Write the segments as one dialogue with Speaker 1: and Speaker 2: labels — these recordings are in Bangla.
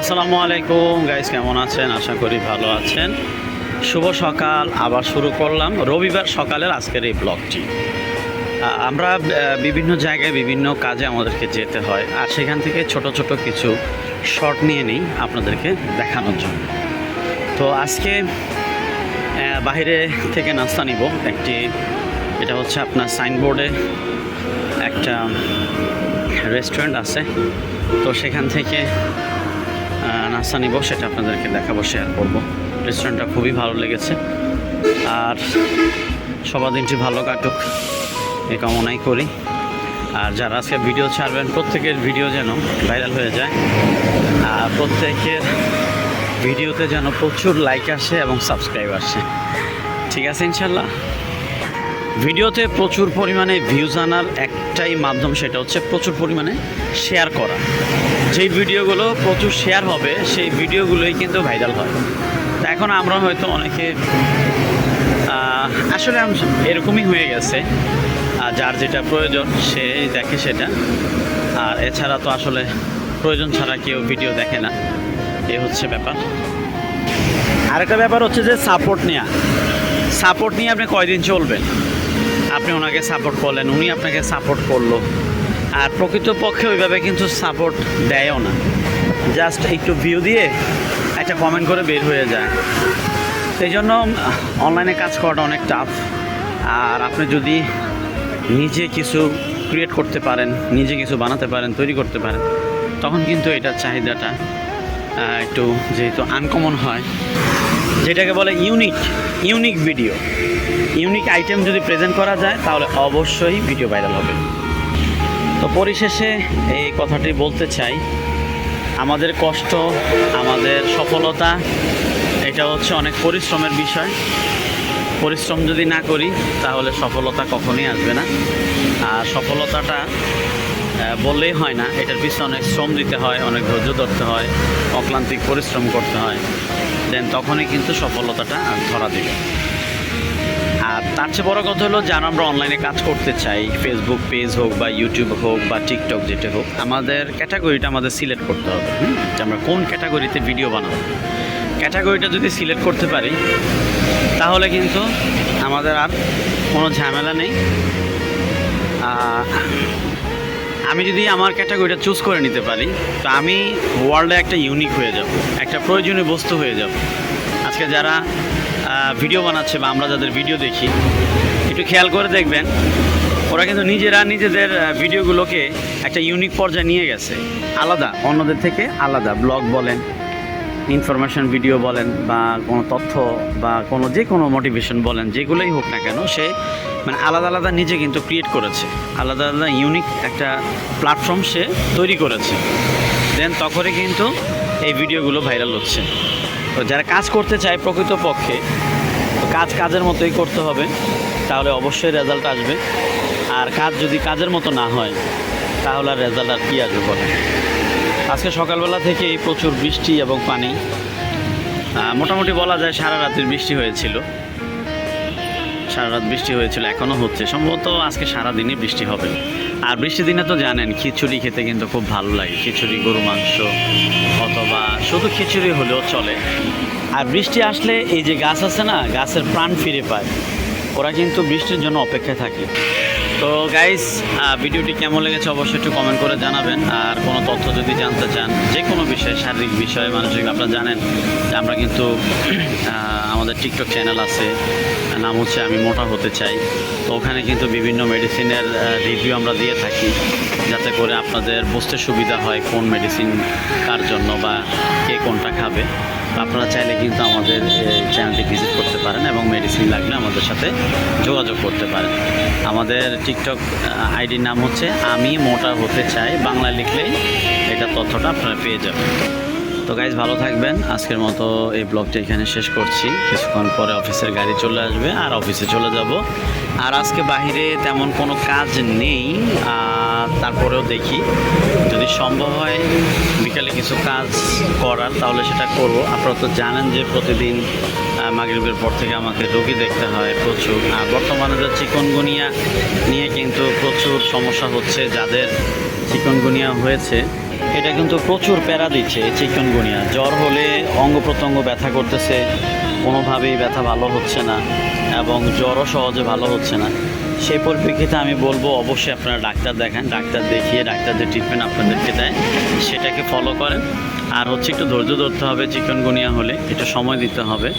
Speaker 1: আসসালামু আলাইকুম গাইস কেমন আছেন? আশা করি ভালো আছেন। শুভ সকাল, আবার শুরু করলাম রবিবার সকালের আজকের এই ব্লগটি। আমরা বিভিন্ন জায়গায় বিভিন্ন কাজে আমাদেরকে যেতে হয়, আর সেখান থেকে ছোট ছোট কিছু শর্ট নিয়ে নিই আপনাদেরকে দেখানোর জন্য। তো আজকে বাইরে থেকে নাস্তা নিব। একটি, এটা হচ্ছে আপনার সাইনবোর্ডে একটা রেস্টুরেন্ট আছে। তো সেখান থেকে নাস্তা নিব, সেটা আপনাদেরকে দেখাবো শেয়ার করব। রেস্টুরেন্টটা খুবই ভালো লেগেছে। আর সবার দিনটি ভালো কাটুক, এ কামনাই করি। আর যারা আজকে ভিডিও ছাড়বেন, প্রত্যেকের ভিডিও যেন ভাইরাল হয়ে যায়, আর প্রত্যেকের ভিডিওতে যেন প্রচুর লাইক আসে এবং সাবস্ক্রাইব আসে। ঠিক আছে, ইনশাল্লাহ? ভিডিওতে প্রচুর পরিমাণে ভিউজ আনার একটাই মাধ্যম সেটা হচ্ছে প্রচুর পরিমাণে শেয়ার করা। যেই ভিডিওগুলো প্রচুর শেয়ার হবে, সেই ভিডিওগুলোই কিন্তু ভাইরাল হয়। তা এখন আমরা হয়তো অনেকে আসলে এরকমই হয়ে গেছে। যার যেটা প্রয়োজন, সে দেখে সেটা। আর এছাড়া তো আসলে প্রয়োজন ছাড়া কেউ ভিডিও দেখে না। এ হচ্ছে ব্যাপার। আরেকটা ব্যাপার হচ্ছে যে সাপোর্ট নেওয়া সাপোর্ট নিয়ে আপনি কয়দিন চলবেন? আপনি ওনাকে সাপোর্ট করলেন, উনি আপনাকে সাপোর্ট করল। আর প্রকৃতপক্ষে ওইভাবে কিন্তু সাপোর্ট দেয়ও না। জাস্ট একটু ভিউ দিয়ে একটা কমেন্ট করে বের হয়ে যায়। সেই জন্য অনলাইনে কাজ করাটা অনেক টাফ আর আপনি যদি নিজে কিছু ক্রিয়েট করতে পারেন, নিজে কিছু বানাতে পারেন, তৈরি করতে পারেন, তখন কিন্তু এটার চাহিদাটা একটু যেহেতু আনকমন হয় যেটাকে বলে unique unique video. Unique item যদি প্রেজেন্ট করা যায়, তাহলে অবশ্যই ভিডিও ভাইরাল হবে। তো পরিশেষে এই কথাটি বলতে চাই, আমাদের কষ্ট, আমাদের সফলতা, এটা হচ্ছে অনেক পরিশ্রমের বিষয়। পরিশ্রম যদি না করি, তাহলে সফলতা কখনোই আসবে না। আর সফলতাটা বললেই হয় না, এটার পিছনে অনেক শ্রম দিতে হয়, অনেক ধৈর্য ধরতে হয়, অক্লান্তিক পরিশ্রম করতে হয়। দেন তখনই কিন্তু সফলতাটা ধরা দিবে। আর তার চেয়ে বড় কথা হলো, যারা আমরা অনলাইনে কাজ করতে চাই ফেসবুক পেজ হোক বা ইউটিউব হোক বা টিকটক যেটা হোক, আমাদের ক্যাটাগরিটা আমাদের সিলেক্ট করতে হবে যে আমরা কোন ক্যাটাগরিতে ভিডিও বানাবো। ক্যাটাগরিটা যদি সিলেক্ট করতে পারি, তাহলে কিন্তু আমাদের আর কোনো ঝামেলা নেই। আমি যদি আমার ক্যাটাগরিটা চুজ করে নিতে পারি, তো আমি ওয়ার্ল্ডে একটা ইউনিক হয়ে যাব, একটা প্রয়োজনীয় বস্তু হয়ে যাব। আজকে যারা ভিডিও বানাচ্ছে বা আমরা যাদের ভিডিও দেখি, একটু খেয়াল করে দেখবেন, ওরা কিন্তু নিজেরা নিজেদের ভিডিওগুলোকে একটা ইউনিক পর্যায়ে নিয়ে গেছে। আলাদা, অন্যদের থেকে আলাদা। ব্লগ বলেন ইনফরমেশন ভিডিও বলেন বা কোনো তথ্য বা কোনো যে কোনো মোটিভেশন বলেন, যেগুলোই হোক না কেন, সে মানে আলাদা আলাদা নিজে কিন্তু ক্রিয়েট করেছে। আলাদা আলাদা ইউনিক একটা প্ল্যাটফর্ম সে তৈরি করেছে। দেন তখনই কিন্তু এই ভিডিওগুলো ভাইরাল হচ্ছে। তো যারা কাজ করতে চায় প্রকৃতপক্ষে কাজ কাজের মতোই করতে হবে, তাহলে অবশ্যই রেজাল্ট আসবে। আর কাজ যদি কাজের মতো না হয়, তাহলে আর রেজাল্ট আর কী আসবে বলেন? আজকে সকালবেলা থেকেই প্রচুর বৃষ্টি এবং পানি। মোটামুটি বলা যায় সারা রাতের বৃষ্টি হয়েছিল। সারা রাত বৃষ্টি হয়েছিল এখনও হচ্ছে। সম্ভবত আজকে সারা দিনই বৃষ্টি হবে। আর বৃষ্টির দিনে তো জানেন, খিচুড়ি খেতে কিন্তু খুব ভালো লাগে। খিচুড়ি গরু মাংস অথবা শুধু খিচুড়ি হলেও চলে। আর বৃষ্টি আসলে এই যে গাছ আছে না, গাছের প্রাণ ফিরে পায়। ওরা কিন্তু বৃষ্টির জন্য অপেক্ষায় থাকে। তো গাইস ভিডিওটি কেমন লেগেছে অবশ্যই একটু কমেন্ট করে জানাবেন। আর কোনো তথ্য যদি জানতে চান, যে কোনো বিষয়ে, শারীরিক বিষয়ে, মানসিক, আপনারা জানেন যে আমরা কিন্তু আমাদের টিকটক চ্যানেল আছে। নাম হচ্ছে আমি মোটা হতে চাই। তো ওখানে কিন্তু বিভিন্ন মেডিসিনের রিভিউ আমরা দিয়ে থাকি, যাতে করে আপনাদের বুঝতে সুবিধা হয় কোন মেডিসিন কার জন্য বা কে কোনটা খাবে। আপনারা চাইলে কিন্তু আমাদের চ্যানেলটি ভিজিট করতে পারেন এবং মেডিসিন লাগলে আমাদের সাথে যোগাযোগ করতে পারেন। আমাদের টিকটক আইডির নাম হচ্ছে আমি মোটা হতে চাই। বাংলা লিখলেই এটা তথ্যটা আপনারা পেয়ে যাবেন। তো গাইজ ভালো থাকবেন। আজকের মতো এই ব্লগটা এখানে শেষ করছি। কিছুক্ষণ পরে অফিসের গাড়ি চলে আসবে, আর অফিসে চলে যাব। আর আজকে বাইরে তেমন কোনো কাজ নেই তারপরেও দেখি। যদি সম্ভব হয় বিকালে কিছু কাজ করার, তাহলে সেটা করব। আপনারা তো জানেন যে প্রতিদিন মাগরিবের পর থেকে আমাকে রোগী দেখতে হয় প্রচুর। আর বর্তমানে যে চিকনগুনিয়া নিয়ে কিন্তু প্রচুর সমস্যা হচ্ছে, যাদের চিকনগুনিয়া হয়েছে। এটা কিন্তু প্রচুর প্যারা দিচ্ছে চিকনগুনিয়া। জ্বর হলে অঙ্গ প্রত্যঙ্গ ব্যথা করতেছে, কোনোভাবেই ব্যথা ভালো হচ্ছে না এবং জ্বরও সহজে ভালো হচ্ছে না। সেই পরিপ্রেক্ষিতে আমি বলব, অবশ্যই আপনারা ডাক্তার দেখান, ডাক্তার দেখিয়ে ডাক্তারদের ট্রিটমেন্ট আপনাদেরকে দেয়, সেটাকে ফলো করেন। আর হচ্ছে একটু ধৈর্য ধরতে হবে চিকনগুনিয়া হলে, একটু সময় দিতে হবে।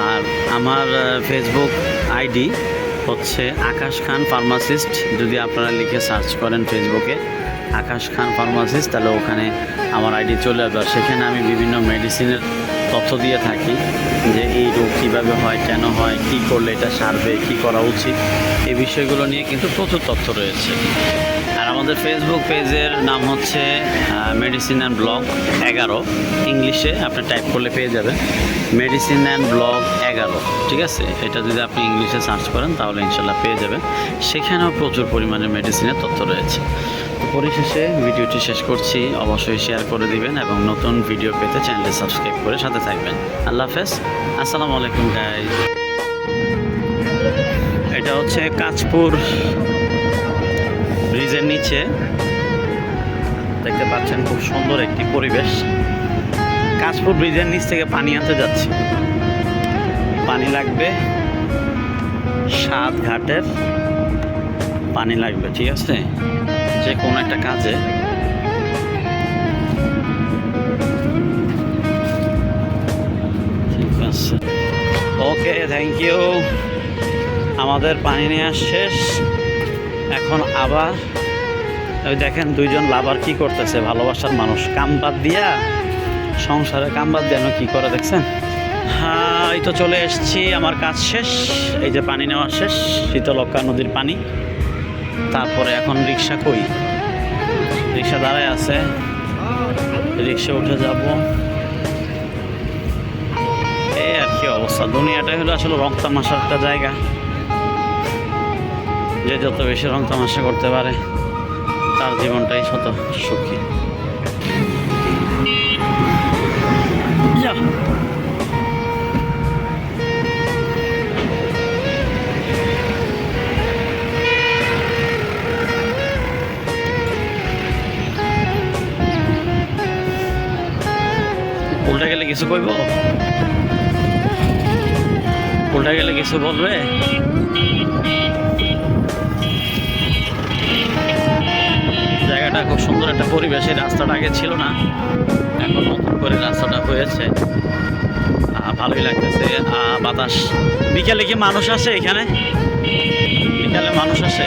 Speaker 1: আর আমার ফেসবুক আইডি হচ্ছে আকাশ খান ফার্মাসিস্ট। যদি আপনারা লিখে সার্চ করেন ফেসবুকে আকাশ খান ফার্মাসিস্ট, তাহলে ওখানে আমার আইডি চলে আসবে। সেখানে আমি বিভিন্ন মেডিসিনের তথ্য দিয়ে থাকি যে এই রোগ কীভাবে হয়, কেন হয়, কি করলে এটা সারবে, কি করা উচিত, এই বিষয়গুলো নিয়ে কিন্তু প্রচুর তথ্য রয়েছে। আমাদের ফেসবুক পেজের নাম হচ্ছে মেডিসিন অ্যান্ড ব্লগ এগারো। ইংলিশে আপনি টাইপ করলে পেয়ে যাবেন। মেডিসিন অ্যান্ড ব্লগ এগারো, ঠিক আছে? এটা যদি আপনি ইংলিশে সার্চ করেন, তাহলে ইনশাল্লাহ পেয়ে যাবেন। সেখানেও প্রচুর পরিমাণে মেডিসিনের তথ্য রয়েছে। পরিশেষে ভিডিওটি শেষ করছি। অবশ্যই শেয়ার করে দিবেন এবং নতুন ভিডিও পেতে চ্যানেলটি সাবস্ক্রাইব করে সাথে থাকবেন। আল্লাহ হাফেজ। আসসালামু আলাইকুম গাইজ এটা হচ্ছে কাঁচপুর ব্রিজের নিচে। দেখতে পাচ্ছেন খুব সুন্দর একটি পরিবেশ। কাঁচপুর ব্রিজের নিচ থেকে পানি আনতে যাচ্ছি। পানি লাগবে সাত ঘাটের পানি লাগবে, ঠিক আছে? যে কোনো একটা কাজে। ঠিক আছে। ওকে থ্যাংক ইউ আমাদের পানি নেওয়া শেষ। এখন আবার, ওই দেখেন দুইজন লাভার কি করতেছে, ভালোবাসার মানুষ। কাম বাদ দিয়া, সংসারে কাম বাদ দিয়ে কি করে দেখছেন? হ্যাঁ এই তো চলে এসেছি, আমার কাজ শেষ, এই যে পানি নেওয়া শেষ শীতলক্কা নদীর পানি। তারপরে এখন রিক্সা কই রিক্সা দাঁড়ায় আছে, রিক্সা উঠে যাব। এই আর কি অবস্থা, দুনিয়াটাই হলো আসলে রং তামাশার একটা জায়গা। যে যত বেশি রং তামাশা করতে পারে, তার জীবনটাই শত সুখী। উল্টা গেলে কিছু কইব? উল্টা গেলে কিছু বলবে? সুন্দর একটা পরিবেশ রাস্তাটা আগে ছিল না। এখন নতুন করে রাস্তাটা হয়েছে। ভালোই লাগতেছে। বাতাস। বিকালে কি মানুষ আসে এখানে? বিকালে মানুষ আসে।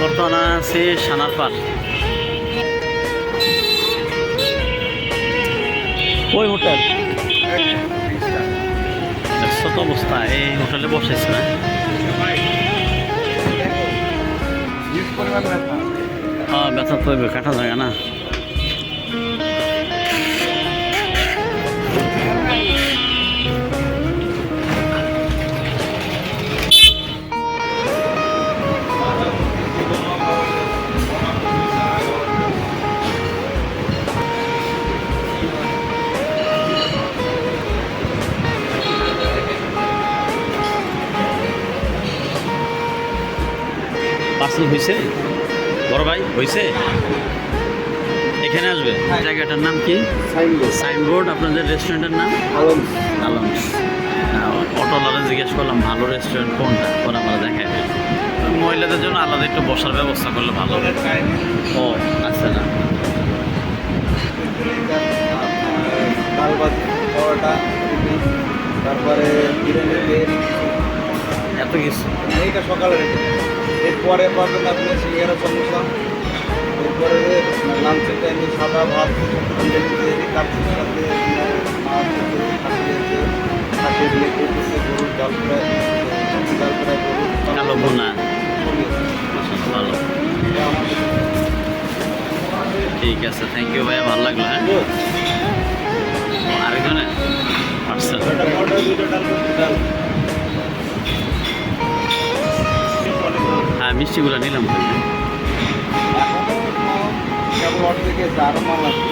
Speaker 1: বর্তমানে সানার পার ওই হোটেল। অবস্থা এই হোটেলে বসেছে না। হ্যাঁ ব্যথা তো কাটা জায়গা না। পার্সেল হয়েছে বড় ভাই হয়েছে এখানে আসবে। জায়গাটার নাম কি? সাইনবোর্ড। আপনাদের রেস্টুরেন্টের নাম? আলমস অটোলারে জিজ্ঞেস করলাম ভালো রেস্টুরেন্ট কোনটা? ওরা আমরা দেখাই। মহিলাদের জন্য আলাদা একটু বসার ব্যবস্থা করলে ভালো হবে। ও আচ্ছা না।
Speaker 2: তারপরে
Speaker 1: এত কিছু।
Speaker 2: এইটা সকালে এরপরে পাবেন আপনি সিঙ্গারা সমোসা এরপরে লাঞ্চের টাইমে সাদা ভাত বিরিয়ানি সাথে গরুর ডাল ফ্রাই ডাল ফ্রাই গরুর।
Speaker 1: ভালো ঠিক আছে থ্যাংক ইউ ভাইয়া ভালো লাগল হ্যাঁ। আরেকজনে? পার্সেল মিষ্টিগুলো নিলাম তো
Speaker 2: এখনো মাল কেবল অর্ধেকে আছে, আরো মাল আছে